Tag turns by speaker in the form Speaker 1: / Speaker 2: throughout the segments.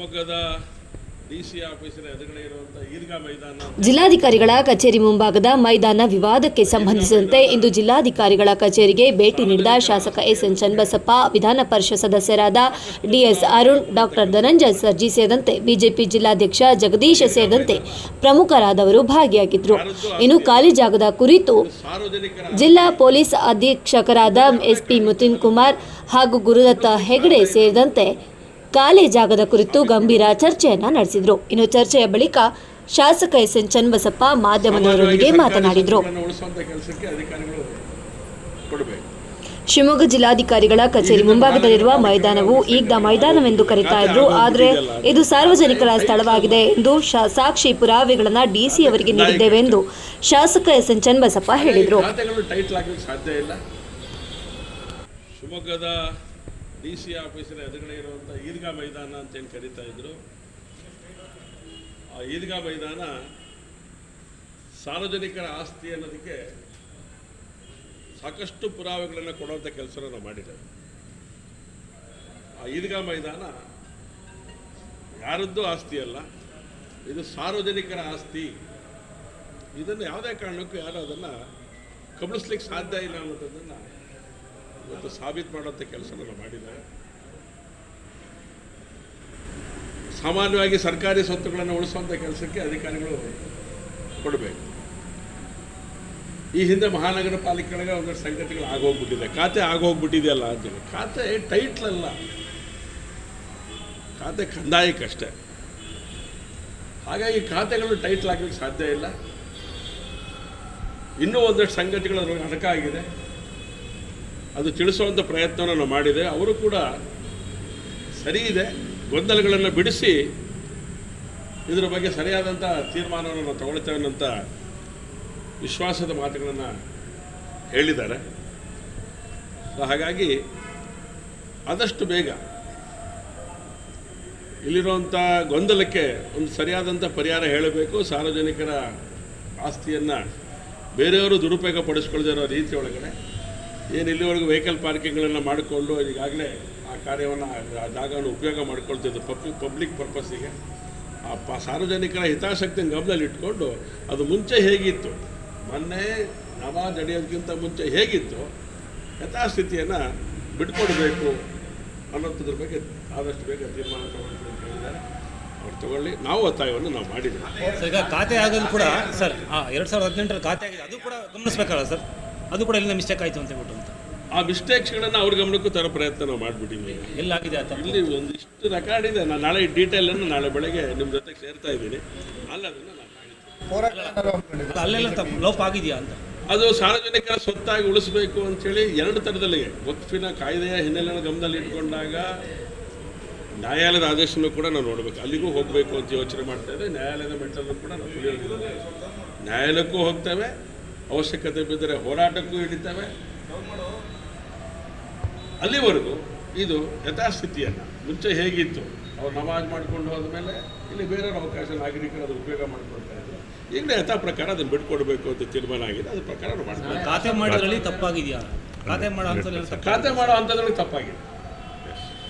Speaker 1: ಶಿವಮೊಗ್ಗದ
Speaker 2: ಜಿಲ್ಲಾಧಿಕಾರಿಗಳ ಕಚೇರಿ ಮುಂಭಾಗದ ಮೈದಾನ ವಿವಾದಕ್ಕೆ ಸಂಬಂಧಿಸಿದಂತೆ ಇಂದು ಜಿಲ್ಲಾಧಿಕಾರಿಗಳ ಕಚೇರಿಗೆ ಭೇಟಿ ನೀಡಿದ ಶಾಸಕ ಎಸ್ ಎನ್ ಚನ್ನಬಸಪ್ಪ, ವಿಧಾನ ಪರಿಷತ್ ಸದಸ್ಯರಾದ D S Arun, doctor Dhananjaya Sarji ಸೇರಿದಂತೆ ಬಿಜೆಪಿ ಜಿಲ್ಲಾಧ್ಯಕ್ಷ ಜಗದೀಶ್ ಸೇರಿದಂತೆ ಪ್ರಮುಖರಾದವರು ಭಾಗಿಯಾಗಿದ್ದರು. ಇನ್ನು ಖಾಲಿ ಜಾಗದ ಕುರಿತು ಜಿಲ್ಲಾ ಪೊಲೀಸ್ ಅಧೀಕ್ಷಕರಾದ ಎಸ್ಪಿ ಮುತಿನ್ ಕುಮಾರ್ ಹಾಗೂ ಗುರುದತ್ತ ಹೆಗಡೆ ಸೇರಿದಂತೆ ಖಾಲಿ ಜಾಗದ ಕುರಿತು ಗಂಭೀರ ಚರ್ಚೆಯನ್ನ ನಡೆಸಿದ್ರು. ಇನ್ನು ಚರ್ಚೆಯ ಬಳಿಕ ಶಾಸಕ ಎಸ್ ಎನ್ ಚನ್ನಬಸಪ್ಪ ಮಾಧ್ಯಮದವರೊಂದಿಗೆ ಮಾತನಾಡಿದರು. ಶಿವಮೊಗ್ಗ ಜಿಲ್ಲಾಧಿಕಾರಿಗಳ ಕಚೇರಿ ಮುಂಭಾಗದಲ್ಲಿರುವ ಮೈದಾನವು ಈಗ ಮೈದಾನವೆಂದು ಕರೀತಾ ಇದ್ರು. ಆದರೆ ಇದು ಸಾರ್ವಜನಿಕರ ಸ್ಥಳವಾಗಿದೆ ಎಂದು ಶಾ- ಸಾಕ್ಷಿ ಪುರಾವೆಗಳನ್ನು ಡಿಸಿ ಅವರಿಗೆ ನೀಡಿದ್ದೇವೆ ಎಂದು ಶಾಸಕ ಎಸ್ ಎನ್ ಚನ್ನಬಸಪ್ಪ ಹೇಳಿದರು.
Speaker 1: ಡಿ ಸಿ ಆಫೀಸಿನ ಎದುರುಗಡೆ ಇರುವಂಥ ಈದ್ಗಾ ಮೈದಾನ ಅಂತ ಏನು ಕರೀತಾ ಇದ್ರು. ಆ ಈದ್ಗಾ ಮೈದಾನ ಸಾರ್ವಜನಿಕರ ಆಸ್ತಿ ಅನ್ನೋದಕ್ಕೆ ಸಾಕಷ್ಟು ಪುರಾವೆಗಳನ್ನು ಕೊಡುವಂಥ ಕೆಲಸ ನಾವು ಮಾಡಿದ್ದೇವೆ. ಆ ಈದ್ಗಾ ಮೈದಾನ ಯಾರದ್ದು ಆಸ್ತಿ ಅಲ್ಲ, ಇದು ಸಾರ್ವಜನಿಕರ ಆಸ್ತಿ. ಇದನ್ನು ಯಾವುದೇ ಕಾರಣಕ್ಕೂ ಯಾರು ಅದನ್ನು ಕಬಳಿಸ್ಲಿಕ್ಕೆ ಸಾಧ್ಯ ಇಲ್ಲ ಅನ್ನೋದನ್ನು ಇವತ್ತು ಸಾಬೀತು ಮಾಡುವಂಥ ಕೆಲಸ ನಾವು ಮಾಡಿದ್ದಾರೆ. ಸಾಮಾನ್ಯವಾಗಿ ಸರ್ಕಾರಿ ಸ್ವತ್ತುಗಳನ್ನು ಉಳಿಸುವಂಥ ಕೆಲಸಕ್ಕೆ ಅಧಿಕಾರಿಗಳು ಕೊಡಬೇಕು. ಈ ಹಿಂದೆ ಮಹಾನಗರ ಪಾಲಿಕೆಗಳಿಗೆ ಒಂದಷ್ಟು ಸಂಗತಿಗಳು ಆಗೋಗ್ಬಿಟ್ಟಿದೆ. ಖಾತೆ ಆಗೋಗ್ಬಿಟ್ಟಿದೆಯಲ್ಲ ಅಂತೇಳಿ ಖಾತೆ ಟೈಟ್ಲ್ ಅಲ್ಲ. ಖಾತೆ ಕಂದಾಯಕ್ಕಷ್ಟೇ ಹಾಗಾಗಿ ಖಾತೆಗಳು ಟೈಟ್ಲ್ ಆಗಲಿಕ್ಕೆ ಸಾಧ್ಯ ಇಲ್ಲ. ಇನ್ನೂ ಒಂದಷ್ಟು ಸಂಗತಿಗಳು ಅಡಕ ಅಡಕಾಗಿದೆ ಅದು ತಿಳಿಸುವಂಥ ಪ್ರಯತ್ನವನ್ನು ನಾವು ಮಾಡಿದೆ. ಅವರು ಕೂಡ ಸರಿ ಇದೆ. ಗೊಂದಲಗಳನ್ನು ಬಿಡಿಸಿ ಇದರ ಬಗ್ಗೆ ಸರಿಯಾದಂಥ ತೀರ್ಮಾನವನ್ನು ನಾವು ತಗೊಳ್ತೇವೆ ಅನ್ನೋಂಥ ವಿಶ್ವಾಸದ ಮಾತುಗಳನ್ನು ಹೇಳಿದ್ದಾರೆ. ಸೊ ಹಾಗಾಗಿ ಆದಷ್ಟು ಬೇಗ ಇಲ್ಲಿರುವಂಥ ಗೊಂದಲಕ್ಕೆ ಒಂದು ಸರಿಯಾದಂಥ ಪರಿಹಾರ ಹೇಳಬೇಕು. ಸಾರ್ವಜನಿಕರ ಆಸ್ತಿಯನ್ನು ಬೇರೆಯವರು ದುರುಪಯೋಗ ಪಡಿಸ್ಕೊಳ್ದಿರೋ ರೀತಿಯೊಳಗಡೆ ಏನು ಇಲ್ಲಿವರೆಗೂ ವೆಹಿಕಲ್ ಪಾರ್ಕಿಂಗ್ಗಳನ್ನು ಮಾಡಿಕೊಂಡು ಈಗಾಗಲೇ ಆ ಕಾರ್ಯವನ್ನು, ಆ ಜಾಗವನ್ನು ಉಪಯೋಗ ಮಾಡ್ಕೊಳ್ತಿದ್ದು ಪಬ್ಲಿಕ್ ಪಬ್ಲಿಕ್ ಪರ್ಪಸ್ಸಿಗೆ. ಆ ಪ, ಸಾರ್ವಜನಿಕರ ಹಿತಾಸಕ್ತಿಯನ್ನು ಗಮನದಲ್ಲಿ ಇಟ್ಕೊಂಡು ಅದು ಮುಂಚೆ ಹೇಗಿತ್ತು? ಮೊನ್ನೆ ನಮಾಜ್ ನಡೆಯೋದಕ್ಕಿಂತ ಮುಂಚೆ ಹೇಗಿತ್ತು? ಯಥಾಸ್ಥಿತಿಯನ್ನು ಬಿಟ್ಕೊಡ್ಬೇಕು ಅನ್ನೋದ್ರ ಬಗ್ಗೆ ಆದಷ್ಟು ಬೇಗ ತೀರ್ಮಾನ ಅಂತ ಹೇಳಿದ್ದಾರೆ. ಅವ್ರು ತಗೊಳ್ಳಿ. ನಾವು ಒತ್ತಾಯವನ್ನು ನಾವು ಮಾಡಿದ್ದೀವಿ.
Speaker 3: ಈಗ ಖಾತೆ ಆಗೋದು ಕೂಡ, ಸರ್ ಎರಡು ಸಾವಿರದ ಹದಿನೆಂಟರ ಖಾತೆ ಆಗಿದೆ. ಅದು ಕೂಡ ಗಮನಿಸ್ಬೇಕಲ್ಲ ಸರ್? ಅದು ಕೂಡ ಎಲ್ಲಿಂದ ಮಿಸ್ಟೇಕ್ ಆಯಿತು ಅಂತ ಹೇಳ್ಬಿಟ್ಟು ಅಂತ.
Speaker 1: ಆ ಮಿಸ್ಟೇಕ್ಸ್ಗಳನ್ನು ಅವ್ರ ಗಮನಕ್ಕೂ ತರೋ ಪ್ರಯತ್ನ ನಾವು ಮಾಡಿಬಿಟ್ಟಿದ್ದೀವಿ.
Speaker 3: ಎಲ್ಲಾಗಿದೆ ಆ ತಪ್ಪು
Speaker 1: ಇಲ್ಲಿ ಒಂದಿಷ್ಟು ರೆಕಾರ್ಡ್ ಇದೆ. ನಾನು ನಾಳೆ ಡೀಟೇಲನ್ನು ನಾಳೆ ಬೆಳಗ್ಗೆ ನಿಮ್ಮ ಜೊತೆಗೆ ಸೇರ್ತಾ ಇದ್ದೀನಿ. ಅಲ್ಲ ಅದನ್ನು
Speaker 3: ಅಲ್ಲೆಲ್ಲ ತಪ್ಪು. ಲೋಪ ಆಗಿದೆಯಾ ಅಂತ.
Speaker 1: ಅದು ಸಾರ್ವಜನಿಕರ ಸ್ವತ್ತಾಗಿ ಉಳಿಸಬೇಕು ಅಂತೇಳಿ ಎರಡು ಥರದಲ್ಲಿ ವಕ್ಫಿನ ಕಾಯ್ದೆಯ ಹಿನ್ನೆಲೆಯನ್ನು ಗಮನದಲ್ಲಿ ಇಟ್ಕೊಂಡಾಗ ನ್ಯಾಯಾಲಯದ ಆದೇಶನೂ ಕೂಡ ನಾವು ನೋಡಬೇಕು. ಅಲ್ಲಿಗೂ ಹೋಗಬೇಕು ಅಂತ ಯೋಚನೆ ಮಾಡ್ತೇವೆ ಇದ್ದೇವೆ ನ್ಯಾಯಾಲಯದ ಮೆಟ್ಟಲನ್ನು ಕೂಡ ನಾವು ನ್ಯಾಯಾಲಯಕ್ಕೂ ಹೋಗ್ತೇವೆ. ಅವಶ್ಯಕತೆ ಬಿದ್ದರೆ ಹೋರಾಟಕ್ಕೂ ಹಿಡಿತವೆ. ಅಲ್ಲಿವರೆಗೂ ಇದು ಯಥಾಸ್ಥಿತಿಯನ್ನು. ಮುಂಚೆ ಹೇಗಿತ್ತು? ಅವ್ರು ನಮಾಜ್ ಮಾಡ್ಕೊಂಡು ಹೋದ್ಮೇಲೆ ಇಲ್ಲಿ ಬೇರೆಯವ್ರ ಅವಕಾಶ ನಾಗರಿಕರು ಅದು ಉಪಯೋಗ ಮಾಡ್ಕೊಳ್ತಾ ಇದ್ರು. ಈಗಲೇ ಯಥಾ ಪ್ರಕಾರ ಅದನ್ನು ಬಿಟ್ಕೊಡ್ಬೇಕು ಅಂತ ತೀರ್ಮಾನ ಆಗಿದೆ. ಅದ್ರ ಪ್ರಕಾರ ಅವ್ರು ಮಾಡ್ತಾರೆ
Speaker 3: ಖಾತೆ ಮಾಡೋದ್ರಲ್ಲಿ ತಪ್ಪಾಗಿದೆಯಾ? ಖಾತೆ ಮಾಡೋ
Speaker 1: ಖಾತೆ ಮಾಡೋ ಅಂಥದ್ರಲ್ಲಿ ತಪ್ಪಾಗಿದೆ.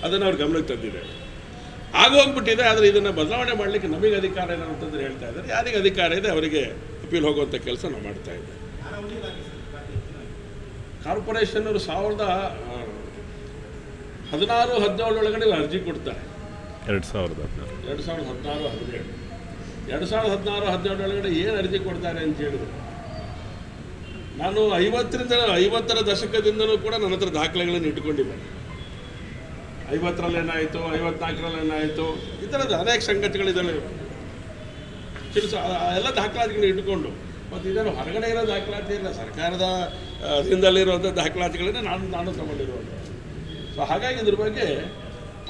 Speaker 1: ಅದನ್ನು ಅವ್ರು ಗಮನಕ್ಕೆ ತಂದಿದೆ ಆಗೋಗ್ಬಿಟ್ಟಿದೆ ಆದರೆ ಇದನ್ನು ಬದಲಾವಣೆ ಮಾಡಲಿಕ್ಕೆ ನಮಗೆ ಅಧಿಕಾರ ಇಲ್ಲ ಅಂತಂದ್ರೆ ಹೇಳ್ತಾ ಇದ್ದಾರೆ. ಯಾರಿಗೆ ಅಧಿಕಾರ ಇದೆ ಅವರಿಗೆ ಅಪೀಲ್ ಹೋಗುವಂಥ ಕೆಲಸ ನಾವು ಮಾಡ್ತಾ ಇದ್ದೇವೆ. ಕಾರ್ಪೊರೇಷನ್ ಅವರು ಸಾವಿರದ ಹದಿನಾರು ಹದಿನೇಳೊಳಗಡೆ ಅರ್ಜಿ ಕೊಡ್ತಾರೆ.
Speaker 4: ಎರಡು ಸಾವಿರದ ಹದಿನಾರು.
Speaker 1: ಎರಡು ಸಾವಿರದ ಹದಿನಾರು ಹದಿನೇಳು. ಎರಡು ಸಾವಿರದ ಹದಿನಾರು ಹದಿನೇಳೊಳಗಡೆ ಏನು ಅರ್ಜಿ ಕೊಡ್ತಾರೆ ಅಂತ ಹೇಳಿದ್ರು. ನಾನು ಐವತ್ತರಿಂದ ಐವತ್ತರ ದಶಕದಿಂದಲೂ ಕೂಡ ನನ್ನ ಹತ್ರ ದಾಖಲೆಗಳನ್ನು ಇಟ್ಕೊಂಡಿದ್ದೇನೆ ಐವತ್ತರಲ್ಲಿ ಏನಾಯಿತು ಐವತ್ನಾಲ್ಕರಲ್ಲಿ ಏನಾಯಿತು ಈ ಥರದ ಅನೇಕ ಸಂಗತಿಗಳಿದ್ದಾವೆ. ಎಲ್ಲ ದಾಖಲಾತಿಗಳನ್ನ ಇಟ್ಕೊಂಡು ಮತ್ತು ಇದನ್ನು ಹೊರಗಡೆ ಇರೋ ದಾಖಲಾತಿ ಇಲ್ಲ. ಸರ್ಕಾರದ ಅಧೀನದಲ್ಲಿರುವಂಥ ದಾಖಲಾತಿಗಳನ್ನೇ ನಾನು ನಾನು ತಗೊಂಡಿರುವಂಥ ಸೊ ಹಾಗಾಗಿ ಇದ್ರ ಬಗ್ಗೆ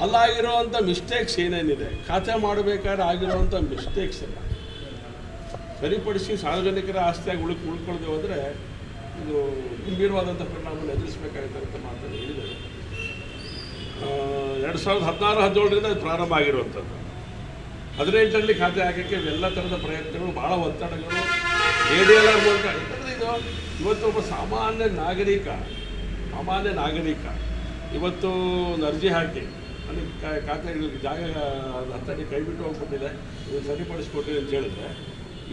Speaker 1: ಅಲ್ಲಾಗಿರುವಂಥ ಮಿಸ್ಟೇಕ್ಸ್ ಏನೇನಿದೆ? ಖಾತೆ ಮಾಡಬೇಕಾದ್ರೆ ಆಗಿರುವಂಥ ಮಿಸ್ಟೇಕ್ಸ್ ಇಲ್ಲ ಸರಿಪಡಿಸಿ ಸಾರ್ವಜನಿಕರ ಆಸ್ತಿಯಾಗಿ ಉಳ್ಕ ಉಳ್ಕೊಳ್ದೆ ಹೋದರೆ ಇದು ಗಂಭೀರವಾದಂಥ ಪರಿಣಾಮವನ್ನು ಎದುರಿಸಬೇಕಾಗುತ್ತೆ ಅಂತ ಮಾತನ್ನು ಹೇಳಿದ್ದಾರೆ ಎರಡು ಸಾವಿರದ ಹದಿನಾರು, ಹದಿನೇಳರಿಂದ ಅದು ಪ್ರಾರಂಭ ಆಗಿರುವಂಥದ್ದು. ಹದಿನೆಂಟರಲ್ಲಿ ಖಾತೆ ಹಾಕೋಕ್ಕೆ ಎಲ್ಲ ಥರದ ಪ್ರಯತ್ನಗಳು ಭಾಳ ಒತ್ತಡಗಳು ಯಾಕಂದ್ರೆ ಇದು ಇವತ್ತು ಒಬ್ಬ ಸಾಮಾನ್ಯ ನಾಗರಿಕ ಸಾಮಾನ್ಯ ನಾಗರಿಕ. ಇವತ್ತು ಒಂದು ಅರ್ಜಿ ಹಾಕಿ ನನಗೆ ಖಾತೆ ಜಾಗ ಹತ್ತಿ ಕೈ ಬಿಟ್ಟು ಹೋಗ್ಬಿಟ್ಟಿದೆ. ಇದು ಸರಿಪಡಿಸ್ಕೊಟ್ಟಿದೆ ಅಂತ ಹೇಳಿದ್ರೆ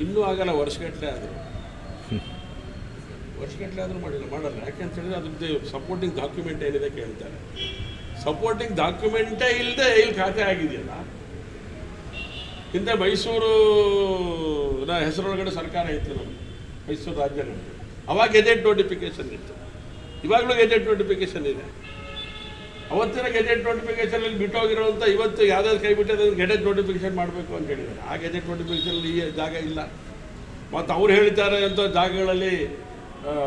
Speaker 1: ಇನ್ನೂ ಆಗಲ್ಲ, ವರ್ಷಗಟ್ಟಲೆ ಆದರೂ. ವರ್ಷಗಟ್ಟಲೆ ಆದರೂ ಮಾಡಿಲ್ಲ, ಮಾಡಲ್ಲ. ಯಾಕೆಂತ ಹೇಳಿದ್ರೆ ಅದ್ರದ್ದು ಸಪೋರ್ಟಿಂಗ್ ಡಾಕ್ಯುಮೆಂಟ್ ಏನಿದೆ ಕೇಳ್ತಾರೆ. ಸಪೋರ್ಟಿಂಗ್ ಡಾಕ್ಯುಮೆಂಟೇ ಇಲ್ಲದೆ ಇಲ್ಲಿ ಖಾತೆ ಆಗಿದೆಯಲ್ಲ? ಹಿಂದೆ ಮೈಸೂರು ಹೆಸರೊಳಗಡೆ ಸರ್ಕಾರ ಇತ್ತು ನಮ್ಮ ಮೈಸೂರು ರಾಜ್ಯ ಅವಾಗ ಗೆಜೆಟ್ ನೋಟಿಫಿಕೇಶನ್ ಇತ್ತು. ಇವಾಗಲೂ ಗೆಜೆಟ್ ನೋಟಿಫಿಕೇಶನ್ ಇದೆ. ಅವತ್ತಿನ ಗೆಜೆಟ್ ನೋಟಿಫಿಕೇಶನಲ್ಲಿ ಬಿಟ್ಟೋಗಿರೋಂಥ ಇವತ್ತು ಯಾವ್ದಾದ್ರು ಕೈ ಬಿಟ್ಟರೆ ಅದನ್ನು ಗೆಜೆಟ್ ನೋಟಿಫಿಕೇಶನ್ ಮಾಡಬೇಕು ಅಂತ ಹೇಳಿದ್ದಾರೆ. ಆ ಗೆಜೆಟ್ ನೋಟಿಫಿಕೇಶನಲ್ಲಿ ಈ ಜಾಗ ಇಲ್ಲ. ಮತ್ತು ಅವ್ರು ಹೇಳ್ತಾರೆ ಅಂತ ಜಾಗಗಳಲ್ಲಿ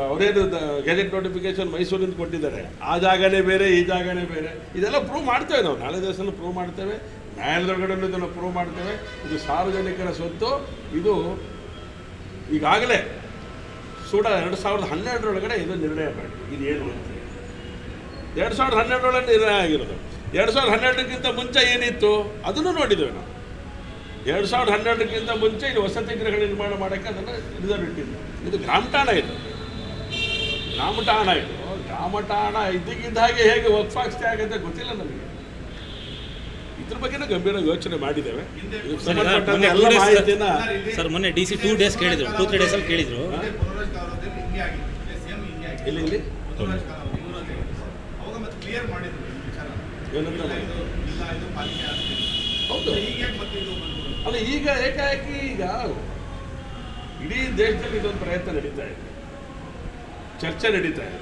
Speaker 1: ಅವರೇನು ಗೆಜೆಟ್ ನೋಟಿಫಿಕೇಶನ್ ಮೈಸೂರಿಂದ ಕೊಟ್ಟಿದ್ದಾರೆ. ಆ ಜಾಗನೇ ಬೇರೆ, ಈ ಜಾಗನೇ ಬೇರೆ. ಇದೆಲ್ಲ ಪ್ರೂವ್ ಮಾಡ್ತೇವೆ ನಾವು. ನಾಳೆ ದಿವಸನೂ ಪ್ರೂವ್ ಮಾಡ್ತೇವೆ. ನ್ಯಾಯಾಲಯದೊಳಗಡೆ ಇದನ್ನು ಪ್ರೂವ್ ಮಾಡ್ತೇವೆ. ಇದು ಸಾರ್ವಜನಿಕರ ಸ್ವತ್ತು. ಇದು ಈಗಾಗಲೇ ಸೂಡ ಎರಡು ಸಾವಿರದ ಹನ್ನೆರಡರೊಳಗಡೆ ಇದು ನಿರ್ಣಯ ಮಾಡಿ ಇದು ಏನು ಅಂತ ಎರಡು ಸಾವಿರದ ಹನ್ನೆರಡರೊಳಗೆ ನಿರ್ಣಯ ಆಗಿರೋದು. ಎರಡು ಸಾವಿರದ ಹನ್ನೆರಡಕ್ಕಿಂತ ಮುಂಚೆ ಏನಿತ್ತು? ಅದನ್ನು ನೋಡಿದ್ದೇವೆ ನಾವು. ಎರಡು ಸಾವಿರದ ಹನ್ನೆರಡಕ್ಕಿಂತ ಮುಂಚೆ ಇಲ್ಲಿ ವಸತಿ ಗೃಹ ನಿರ್ಮಾಣ ಮಾಡೋಕ್ಕೆ ಅದನ್ನು ರಿಸರ್ವ್ ಇಟ್ಟಿದ್ದು. ಇದು ಗ್ರಾಮಠಾಣ ಇದು. ಗ್ರಾಮಠಾಣ ಇದು. ಗ್ರಾಮಠಾಣ ಇದ್ದಕ್ಕಿದ್ದ ಹಾಗೆ ಹೇಗೆ ವಕ್ಫಾಕ್ಸ್ತಿ ಆಗುತ್ತೆ ಗೊತ್ತಿಲ್ಲ ನಮಗೆ. ಇದ್ರ ಬಗ್ಗೆನೂ ಗಂಭೀರ ಯೋಚನೆ ಮಾಡಿದ್ದೇವೆ.
Speaker 3: ಸರ್, ಮೊನ್ನೆ ಡಿ ಸಿ ಟೂ ಡೇಸ್ ಕೇಳಿದ್ರು. ಟೂ ತ್ರೀ ಡೇಸಲ್ಲಿ ಕೇಳಿದ್ರು.
Speaker 1: ಇಲ್ಲಿ ಇಲ್ಲಿ
Speaker 5: ಮತ್ತೆ ಕ್ಲಿಯರ್ ಮಾಡಿದ್ರು ವಿಚಾರ.
Speaker 1: ಏನಂತ
Speaker 5: ಇಲ್ಲ, ಇದು ಇಲ್ಲ ಇದು ಪಾಲಿಕೆ ಆಸ್ತಿ
Speaker 1: ಹೌದು.
Speaker 5: ಈಗ ಮತ್ತೆ ಇದು ಬಂತು
Speaker 1: ಅಲ್ಲ ಈಗ ಏಕಾಏಕಿ ಈಗ ಇಡೀ ದೇಶದಲ್ಲಿ ಇದೊಂದು ಪ್ರಯತ್ನ ನಡೀತಾ ಇದೆ. ಚರ್ಚೆ ನಡೀತಾ ಇದೆ.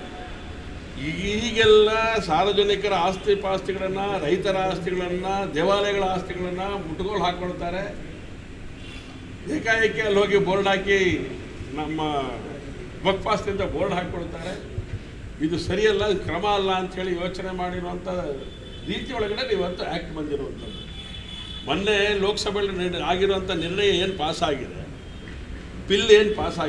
Speaker 1: ಈಗೆಲ್ಲ ಸಾರ್ವಜನಿಕರ ಆಸ್ತಿ ಪಾಸ್ತಿಗಳನ್ನು, ರೈತರ ಆಸ್ತಿಗಳನ್ನು, ದೇವಾಲಯಗಳ ಆಸ್ತಿಗಳನ್ನು ಮುಟ್ಟುಗೋಲು ಹಾಕ್ಕೊಳ್ತಾರೆ. ಏಕಾಏಕಿ ಅಲ್ಲಿ ಹೋಗಿ ಬೋರ್ಡ್ ಹಾಕಿ ನಮ್ಮ ವಕ್ಫಾಸ್ತಿಯಿಂದ ಬೋರ್ಡ್ ಹಾಕ್ಕೊಳ್ತಾರೆ. ಇದು ಸರಿಯಲ್ಲ, ಇದು ಕ್ರಮ ಅಲ್ಲ ಅಂಥೇಳಿ ಯೋಚನೆ ಮಾಡಿರುವಂಥ ರೀತಿ ಒಳಗಡೆ ಇವತ್ತು ಆ್ಯಕ್ಟ್ ಬಂದಿರುವಂಥದ್ದು. ಮೊನ್ನೆ ಲೋಕಸಭೆಯಲ್ಲಿ ಆಗಿರುವಂಥ ನಿರ್ಣಯ ಏನು ಪಾಸ್ ಆಗಿದೆ? ಬಿಲ್ ಏನು ಪಾಸ್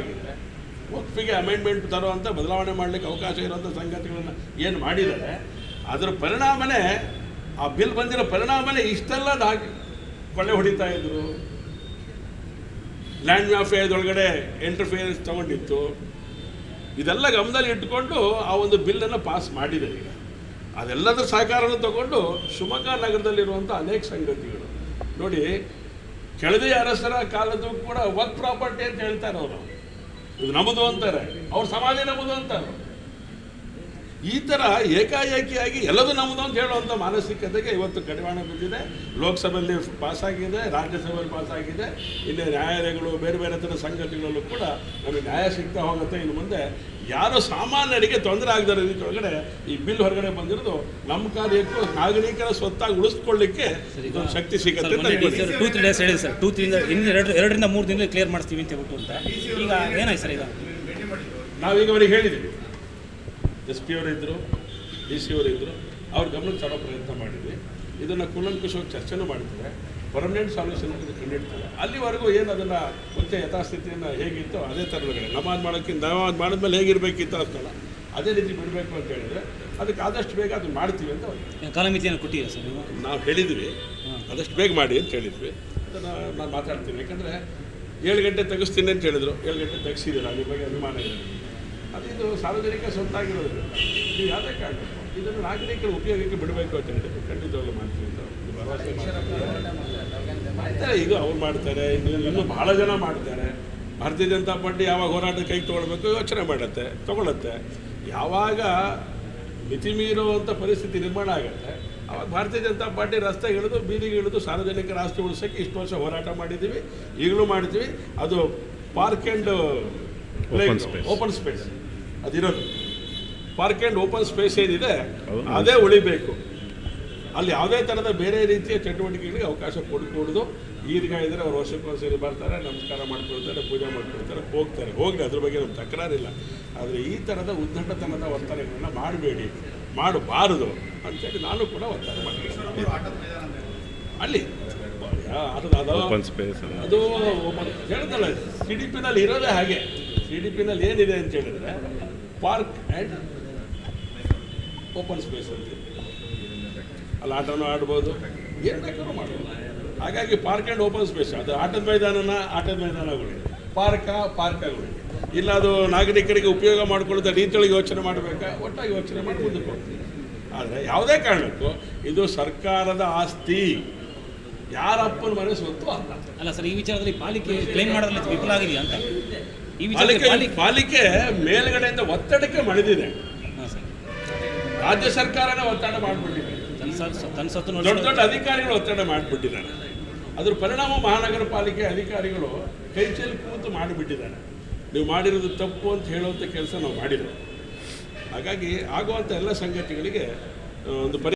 Speaker 1: ಒಪ್ಪಿಗೆ ಅಮೆಂಡ್ಮೆಂಟ್ ತರುವಂಥ ಬದಲಾವಣೆ ಮಾಡಲಿಕ್ಕೆ ಅವಕಾಶ ಇರುವಂಥ ಸಂಗತಿಗಳನ್ನು ಏನು ಮಾಡಿದರೆ ಅದರ ಪರಿಣಾಮನೇ, ಆ ಬಿಲ್ ಬಂದಿರೋ ಪರಿಣಾಮನೇ ಇಷ್ಟೆಲ್ಲ ದಾಖ ಕೊಳ್ಳೆ ಹೊಡಿತಾ ಇದ್ರು. ಲ್ಯಾಂಡ್ ಮ್ಯಾಫೇದೊಳಗಡೆ ಎಂಟರ್ಫಿಯರೆನ್ಸ್ ತಗೊಂಡಿತ್ತು. ಇದೆಲ್ಲ ಗಮನದಲ್ಲಿ ಇಟ್ಕೊಂಡು ಆ ಒಂದು ಬಿಲ್ಲನ್ನು ಪಾಸ್ ಮಾಡಿದೆ ಈಗ. ಅದೆಲ್ಲದರ ಸಹಕಾರವನ್ನು ತಗೊಂಡು ಶಿವಮೊಗ್ಗ ನಗರದಲ್ಲಿರುವಂಥ ಅನೇಕ ಸಂಗತಿಗಳು. ನೋಡಿ, ಕೆಳದಿ ಅರಸರ ಕಾಲದ್ದು ಕೂಡ ವರ್ಕ್ ಪ್ರಾಪರ್ಟಿ ಅಂತ ಹೇಳ್ತಾರೆ ಅವರು. ಇದು ನಮ್ಮದು ಅಂತಾರೆ. ಅವ್ರ ಸಮಾಧಿ ನಮ್ಮದು ಅಂತಾರೆ. ಈ ಥರ ಏಕಾಏಕಿಯಾಗಿ ಎಲ್ಲದೂ ನಮ್ಮದು ಅಂತ ಹೇಳುವಂಥ ಮಾನಸಿಕತೆಗೆ ಇವತ್ತು ಕಡಿವಾಣ ಬಿದ್ದಿದೆ. ಲೋಕಸಭೆಯಲ್ಲಿ ಪಾಸ್ ಆಗಿದೆ ರಾಜ್ಯಸಭೆಯಲ್ಲಿ ಪಾಸ್ ಆಗಿದೆ ಇನ್ನು ನ್ಯಾಯಾಲಯಗಳು ಬೇರೆ ಬೇರೆ ಥರ ಸಂಗತಿಗಳಲ್ಲೂ ಕೂಡ ನಮಗೆ ನ್ಯಾಯ ಸಿಗ್ತಾ ಹೋಗುತ್ತೆ. ಇನ್ನು ಮುಂದೆ ಯಾರು ಸಾಮಾನ್ಯರಿಗೆ ತೊಂದರೆ ಆಗದ ರೀತಿ ಒಳಗಡೆ ಈ ಬಿಲ್ ಹೊರಗಡೆ ಬಂದಿರೋದು ನಮ್ಮ ಕಾರ್ಯಕ್ಕೂ ನಾಗರಿಕರ ಸ್ವತ್ತಾಗಿ ಉಳಿಸ್ಕೊಳ್ಳಿಕ್ಕೆ ಇದೊಂದು ಶಕ್ತಿ ಸಿಗುತ್ತೆ.
Speaker 3: ಟೂ ತ್ರೀ ಡೇಸ್ ಹೇಳಿ ಸರ್ ಟೂ ತ್ರೀ ಇನ್ನು ಎರಡು ಎರಡರಿಂದ ಮೂರು ದಿನದಲ್ಲಿ ಕ್ಲಿಯರ್ ಮಾಡ್ತೀವಿ ಅಂತ ಹೇಳ್ಬಿಟ್ಟು ಅಂತ. ಈಗ ಏನಾಯ್ತು ಸರ್ ಈಗ?
Speaker 1: ನಾವೀಗ ಅವರಿಗೆ ಹೇಳಿದ್ದೀವಿ. ಎಸ್ ಪಿ ಅವರಿದ್ದರು ಡಿ ಸಿ ಅವರಿದ್ದರು ಅವ್ರ ಗಮನಕ್ಕೆ ತರೋ ಪ್ರಯತ್ನ ಮಾಡಿದ್ವಿ. ಇದನ್ನು ಕೂಲಂಕುಷವಾಗಿ ಚರ್ಚೆನೂ ಮಾಡ್ತಾರೆ. ಪರ್ಮನೆಂಟ್ ಸಾಲ್ಯೂಷನ್ ಕಂಡಿಡ್ತಾರೆ. ಅಲ್ಲಿವರೆಗೂ ಏನು ಅದನ್ನು ಮುಂಚೆ ಯಥಾಸ್ಥಿತಿಯನ್ನು ಹೇಗಿತ್ತು ಅದೇ ಥರದೊಳಗಡೆ ನಮಾಜ್ ಮಾಡೋಕ್ಕಿಂತ ನಮಾಜ್ ಮಾಡಿದ್ಮೇಲೆ ಹೇಗಿರಬೇಕಿತ್ತು ಅಷ್ಟಲ್ಲ. ಅದೇ ರೀತಿ ಬಿಡಬೇಕು ಅಂತ ಹೇಳಿದರೆ ಅದಕ್ಕೆ ಆದಷ್ಟು ಬೇಗ ಅದನ್ನು ಮಾಡ್ತೀವಿ ಅಂತ
Speaker 3: ಕಾಲಮಿತಿಯನ್ನು ಕೊಟ್ಟಿಲ್ಲ ಸರ್ ನಾವು?
Speaker 1: ಹೇಳಿದ್ವಿ. ಆದಷ್ಟು ಬೇಗ ಮಾಡಿ ಅಂತ ಹೇಳಿದ್ವಿ. ಅದನ್ನು ನಾನು ಮಾತಾಡ್ತೀನಿ. ಯಾಕಂದರೆ ಏಳು ಗಂಟೆ ತೆಗಿಸ್ತೀನಿ ಅಂತ ಹೇಳಿದರು. ಏಳು ಗಂಟೆ ತೆಗಿಸಿದ್ದೀರ? ಅದ್ರ ಬಗ್ಗೆ ಅಭಿಮಾನ ಇದೆ ಅದು ಇದು ಸಾರ್ವಜನಿಕ ಸ್ವತ್ತಾಗಿರೋದು ಇದು ಯಾವುದೇ ಕಾರಣ ಇದನ್ನು ನಾಗರಿಕರ ಉಪಯೋಗಕ್ಕೆ ಬಿಡಬೇಕು ಅಂತ ಹೇಳಿದ್ರು ಖಂಡಿತವಾಗ್ಲೂ ಮಾಡ್ತೀವಿ ಅಂತ ಒಂದು ಭರವಸೆ ಮಾಡ್ತೀನಿ. ಮಾಡ್ತಾರೆ ಈಗ ಅವ್ರು ಮಾಡ್ತಾರೆ ಇನ್ನು ಇನ್ನೂ ಬಹಳ ಜನ ಮಾಡ್ತಾರೆ. ಭಾರತೀಯ ಜನತಾ ಪಾರ್ಟಿ ಯಾವಾಗ ಹೋರಾಟ ಕೈಗೆ ತೊಗೊಳ್ಬೇಕು ಯೋಚನೆ ಮಾಡುತ್ತೆ ತೊಗೊಳುತ್ತೆ. ಯಾವಾಗ ಮಿತಿ ಮೀರುವಂಥ ಪರಿಸ್ಥಿತಿ ನಿರ್ಮಾಣ ಆಗುತ್ತೆ ಅವಾಗ ಭಾರತೀಯ ಜನತಾ ಪಾರ್ಟಿ ರಸ್ತೆ ಇಳಿದು ಬೀದಿಗೆ ಇಳಿದು ಸಾರ್ವಜನಿಕ ಆಸ್ತಿ ಉಳಿಸೋಕ್ಕೆ ಇಷ್ಟು ವರ್ಷ ಹೋರಾಟ ಮಾಡಿದ್ದೀವಿ ಈಗಲೂ ಮಾಡ್ತೀವಿ. ಅದು ಪಾರ್ಕ್ ಆ್ಯಂಡ್ ಓಪನ್ ಸ್ಪೇಸ್. ಅದಿರೋದು. ಪಾರ್ಕ್ ಆ್ಯಂಡ್ ಓಪನ್ ಸ್ಪೇಸ್ ಏನಿದೆ. ಅದೇ ಉಳಿಬೇಕು. ಅಲ್ಲಿ ಯಾವುದೇ ಥರದ ಬೇರೆ ರೀತಿಯ ಚಟುವಟಿಕೆಗಳಿಗೆ ಅವಕಾಶ ಕೊಡಕೂಡದು. ಈದ್ಗಾಹ ಇದ್ದರೆ ಅವ್ರು ವರ್ಷಕ್ಕೊಂದ್ಸರಿ ಬರ್ತಾರೆ ನಮಸ್ಕಾರ ಮಾಡ್ಕೊಳ್ತಾರೆ ಪೂಜೆ ಮಾಡ್ಕೊಳ್ತಾರೆ ಹೋಗ್ತಾರೆ. ಹೋಗಿ ಅದ್ರ ಬಗ್ಗೆ ನಮ್ಮ ತಕರಾರಿಲ್ಲ. ಆದರೆ ಈ ಥರದ ಉದ್ದಟತನದ ವರ್ತನೆಗಳನ್ನ ಮಾಡಬೇಡಿ ಮಾಡಬಾರದು ಅಂತೇಳಿ ನಾನು ಕೂಡ ಒತ್ತಾಯ ಮಾಡ್ತೀನಿ. ಅಲ್ಲಿ ಅದು ಅದು
Speaker 4: ಓಪನ್ ಸ್ಪೇಸ್
Speaker 1: ಅದು ಹೇಳ್ದಲ್ಲ ಸಿ ಡಿ ಪಿನಲ್ಲಿ ಇರೋದೇ ಹಾಗೆ. ಸಿ ಡಿ ಪಿನಲ್ಲಿ ಏನಿದೆ ಅಂತ ಹೇಳಿದ್ರೆ ಪಾರ್ಕ್ ಆ್ಯಂಡ್ ಓಪನ್ ಸ್ಪೇಸ್ ಅಂತ ಅಲ್ಲಿ ಆಟನೂ ಆಡ್ಬೋದು. ಏನು ಬೇಕಾದ್ರೂ ಮಾಡ್ಬೋದು. ಹಾಗಾಗಿ ಪಾರ್ಕ್ ಆ್ಯಂಡ್ ಓಪನ್ ಸ್ಪೇಸ್, ಅದು ಆಟದ ಮೈದಾನನ ಆಟದ ಮೈದಾನಗಳು ಪಾರ್ಕ, ಪಾರ್ಕ್ಗಳು ಇಲ್ಲ ಅದು ನಾಗರಿಕರಿಗೆ ಉಪಯೋಗ ಮಾಡಿಕೊಳ್ಳುತ್ತ ರೀತಿಯೊಳಗೆ ಯೋಚನೆ ಮಾಡಬೇಕಾ? ಒಟ್ಟಾಗಿ ಯೋಚನೆ ಮಾಡಿ ಮುಂದಕ್ಕೆ ಹೋಗ್ತೀವಿ. ಆದರೆ ಯಾವುದೇ ಕಾರಣಕ್ಕೂ ಇದು ಸರ್ಕಾರದ ಆಸ್ತಿ. ಯಾರಪ್ಪನ ಮನೆ ಸ್ವತ್ತು ಅಲ್ಲ.
Speaker 3: ಅಲ್ಲ ಸರ್, ಈ ವಿಚಾರದಲ್ಲಿ ಪಾಲಿಕೆ ಕ್ಲೇಮ್ ಮಾಡೋದ್ರಲ್ಲಿ ವಿಫಲ ಆಗಿದೆಯಾ ಅಂತ? ಈ
Speaker 1: ಪಾಲಿಕೆ
Speaker 3: ಪಾಲಿಕೆ
Speaker 1: ಮೇಲ್ಗಡೆಯಿಂದ ಒತ್ತಡಕ್ಕೆ
Speaker 3: ಮಳೆದಿದೆ.
Speaker 1: ರಾಜ್ಯ ಸರ್ಕಾರನ ಒತ್ತಡ ಮಾಡಿಬಿಟ್ಟಿದೆ. ದೊಡ್ಡ ದೊಡ್ಡ ಅಧಿಕಾರಿಗಳು ಒತ್ತಡ ಮಾಡಿಬಿಟ್ಟಿದ್ದಾರೆ. ಅದ್ರ ಪರಿಣಾಮ ಮಹಾನಗರ ಪಾಲಿಕೆ ಅಧಿಕಾರಿಗಳು ಕೈಚಲ್ಲಿ ಕೂತು ಮಾಡಿಬಿಟ್ಟಿದ್ದಾರೆ. ನೀವು ಮಾಡಿರೋದು ತಪ್ಪು ಅಂತ ಹೇಳುವಂಥ ಕೆಲಸ ನಾವು ಮಾಡಿಲ್ಲ. ಹಾಗಾಗಿ ಆಗುವಂಥ ಎಲ್ಲ ಸಂಗತಿಗಳಿಗೆ ಒಂದು ಪರಿ